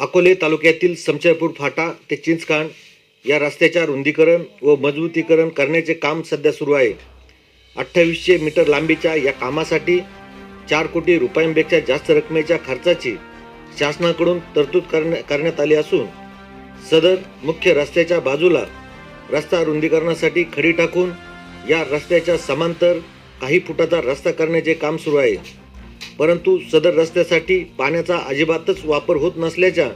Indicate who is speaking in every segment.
Speaker 1: अकोले तालुक्यातील समचरपूर फाटा ते चिंचखांड या रस्त्याच्या रुंदीकरण व मजबूतीकरण करण्याचे काम सध्या सुरू आहे. अठ्ठावीसशे मीटर लांबीच्या या कामासाठी चार कोटी रुपयांपेक्षा जास्त रकमेच्या खर्चाची शासनाकडून तरतूद करण्या करण्यात आली असून सदर मुख्य रस्त्याच्या बाजूला रस्ता रुंदीकरणासाठी खडी टाकून या रस्त्याच्या समांतर काही फुटाचा रस्ता करण्याचे काम सुरू आहे. परंतु सदर रस्त्यासाठी पाण्याचा अजिबातच वापर होत नसल्याच्या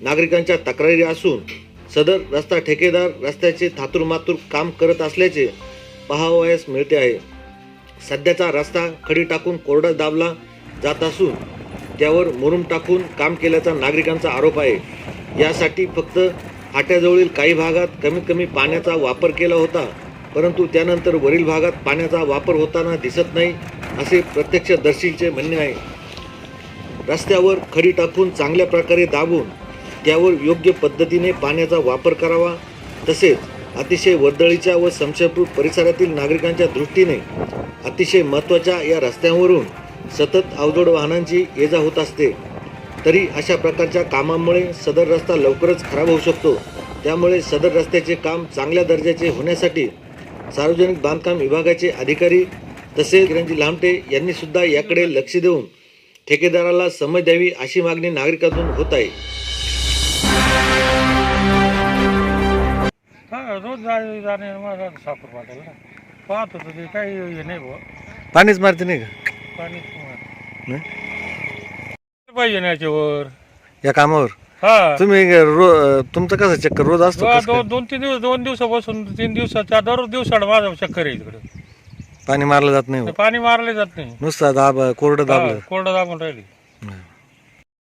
Speaker 1: नागरिकांच्या तक्रारी असून सदर रस्ता ठेकेदार रस्त्याचे थातुरमातूर काम करत असल्याचे पाहावयास मिळते आहे. सध्याचा रस्ता खडी टाकून कोरडा दाबला जात असून त्यावर मुरुम टाकून काम केल्याचा नागरिकांचा आरोप आहे. यासाठी फक्त फाट्याजवळील काही भागात कमीत कमी पाण्याचा वापर केला होता. परंतु त्यानंतर वरील भागात पाण्याचा वापर होताना दिसत नाही असे प्रत्यक्षदर्शीचे म्हणणे आहे. रस्त्यावर खडी टाकून चांगल्या प्रकारे दाबून त्यावर योग्य पद्धतीने पाण्याचा वापर करावा तसेच अतिशय वर्दळीच्या व संशयपूर परिसरातील नागरिकांच्या दृष्टीने अतिशय महत्त्वाच्या या रस्त्यांवरून सतत अवजड वाहनांची ये जा होत असते. तरी अशा प्रकारच्या कामामुळे सदर रस्ता लवकरच खराब होऊ शकतो. त्यामुळे सदर रस्त्याचे काम चांगल्या दर्जाचे होण्यासाठी सार्वजनिक बांधकाम विभागाचे अधिकारी तसेच किरणजी लामटे यांनी सुद्धा याकडे लक्ष देऊन ठेकेदाराला समज द्यावी अशी मागणी नागरिकांतून होत आहे.
Speaker 2: हा रोज जाणे साखर पाठायला पाहत होतो ते काही हे नाही बुवा.
Speaker 1: पाणीच मारते नाही का?
Speaker 2: पाणी
Speaker 1: नाही?
Speaker 2: पाहिजे ना याच्यावर.
Speaker 1: या कामावर?
Speaker 2: हा
Speaker 1: तुम्ही रो तुमचं कसं चक्कर रोज असतो
Speaker 2: दोन
Speaker 1: कसं काय?
Speaker 2: दोन दोन तीन दिवस दोन दिवसापासून तीन दिवसाच्या दररोज दिवसाड माझा चक्कर आहे इकडे
Speaker 1: पाणी मारलं जात नाही हो.
Speaker 2: पाणी मारले जात नाही
Speaker 1: नुसतं दाब कोरडं दाबलं
Speaker 2: हा, कोरडं दाबून राहिली
Speaker 1: हं.